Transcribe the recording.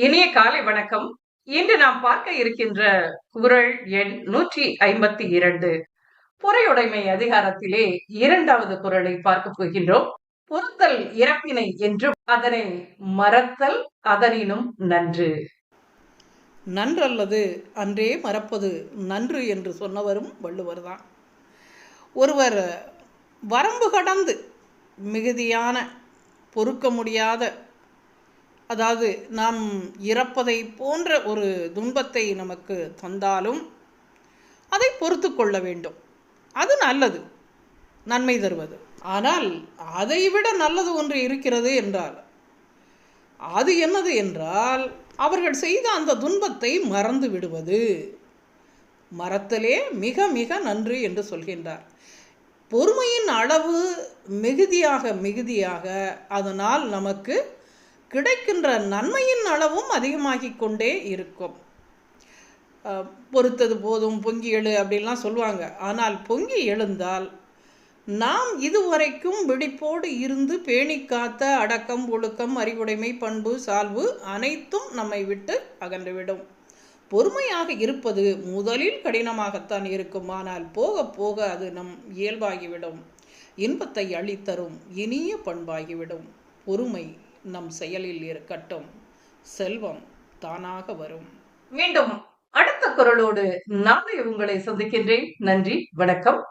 இனிய காலை வணக்கம். இன்று நாம் பார்க்க இருக்கின்ற குரல் எண் நூற்றி ஐம்பத்தி இரண்டு. பொறையுடைமை அதிகாரத்திலே இரண்டாவது குரலை பார்க்க போகின்றோம். பொறுத்தல் இறப்பினை என்றும் அதனை மறத்தல் அதனினும் நன்று. நன்றல்லது அன்றே மறப்பது நன்று என்று சொன்னவரும் வள்ளுவர்தான். ஒருவர் வரம்பு கடந்து மிகுதியான பொறுக்க முடியாத அதாவது நாம் இறப்பதை போன்ற ஒரு துன்பத்தை நமக்கு தந்தாலும் அதை பொறுத்து கொள்ள வேண்டும். அது நல்லது. நன்மை தருவது. ஆனால் அதைவிட நல்லது ஒன்று இருக்கிறது என்றால் அது என்னது என்றால் அவர்கள் செய்த அந்த துன்பத்தை மறந்து விடுவது. மரத்திலே மிக மிக நன்று என்று சொல்கின்றார். பொறுமையின் அளவு மிகுதியாக மிகுதியாக அதனால் நமக்கு கிடைக்கின்ற நன்மையின் அளவும் அதிகமாகிக் கொண்டே இருக்கும். பொறுத்தது போதும் பொங்கி எழு அப்படின்லாம் சொல்லுவாங்க. ஆனால் பொங்கி எழுந்தால் நாம் இதுவரைக்கும் விழிப்போடு இருந்து பேணி காத்த அடக்கம் ஒழுக்கம் அறிவுடைமை பண்பு சால்வு அனைத்தும் நம்மை விட்டு அகன்றுவிடும். பொறுமையாக இருப்பது முதலில் கடினமாகத்தான் இருக்கும். ஆனால் போக போக அது நம் இயல்பாகிவிடும். இன்பத்தை அளித்தரும் இனிய பண்பாகிவிடும். பொறுமை நம் செயலில் இருக்கட்டும். செல்வம் தானாக வரும். மீண்டும் அடுத்த குரலோடு நாளை உங்களை சந்திக்கின்றேன். நன்றி வணக்கம்.